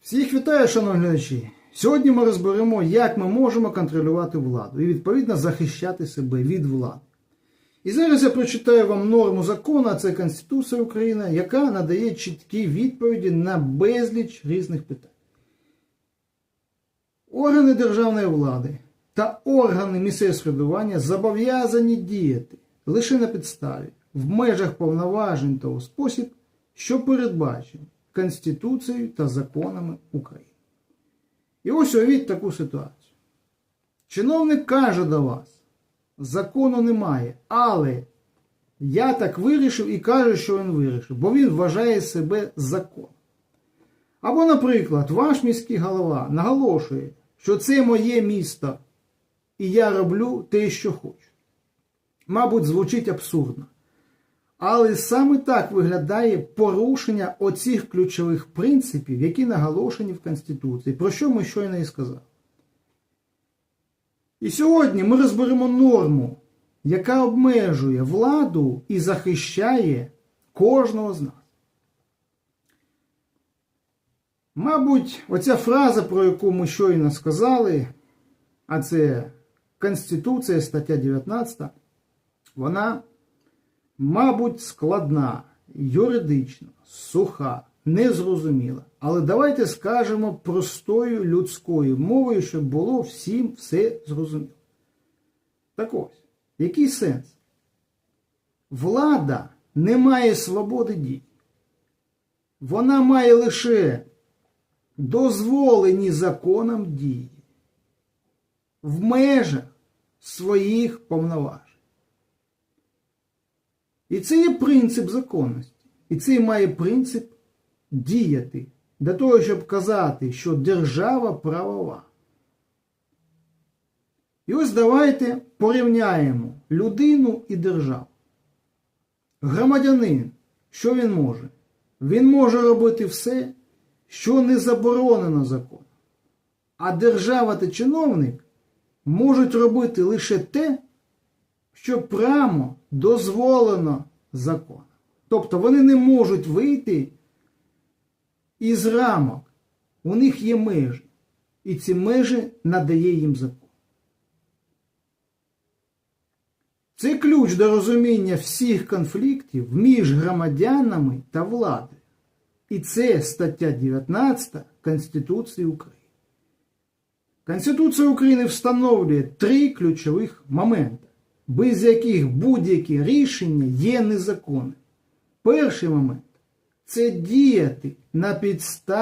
Всіх вітаю, шановні глядачі! Сьогодні ми розберемо, як ми можемо контролювати владу і відповідно захищати себе від влади. І зараз я прочитаю вам норму закону, а це Конституція України, яка надає чіткі відповіді на безліч різних питань. Органи державної влади та органи місцевого самоврядування зобов'язані діяти лише на підставі, в межах повноважень у спосіб, що передбачені Конституцією та законами України. І ось уявіть таку ситуацію. Чиновник каже до вас, закону немає, але я так вирішив і каже, що він вирішив, бо він вважає себе законом. Або, наприклад, ваш міський голова наголошує, що це моє місто, і я роблю те, що хочу. Мабуть, звучить абсурдно. Але саме так виглядає порушення оцих ключових принципів, які наголошені в Конституції, про що ми щойно і сказали. І сьогодні ми розберемо норму, яка обмежує владу і захищає кожного з нас. Мабуть, оця фраза, про яку ми щойно сказали, а це Конституція, стаття 19, вона, мабуть, складна, юридична, суха, незрозуміла. Але давайте скажемо простою людською мовою, щоб було всім все зрозуміло. Так ось, який сенс? Влада не має свободи дій. Вона має лише дозволені законом дії в межах своїх повноважень. І це є принцип законності. І це має принцип діяти для того, щоб казати, що держава правова. І ось давайте порівняємо людину і державу. Громадянин, що він може? Він може робити все, що не заборонено законом. А держава та чиновник можуть робити лише те, що прямо дозволено законом. Тобто вони не можуть вийти із рамок. У них є межі. І ці межі надає їм закон. Це ключ до розуміння всіх конфліктів між громадянами та владою. І це стаття 19 Конституції України. Конституція України встановлює три ключових моменти, без яких будь-яке рішення є незаконним. Перший момент це діяти на підставі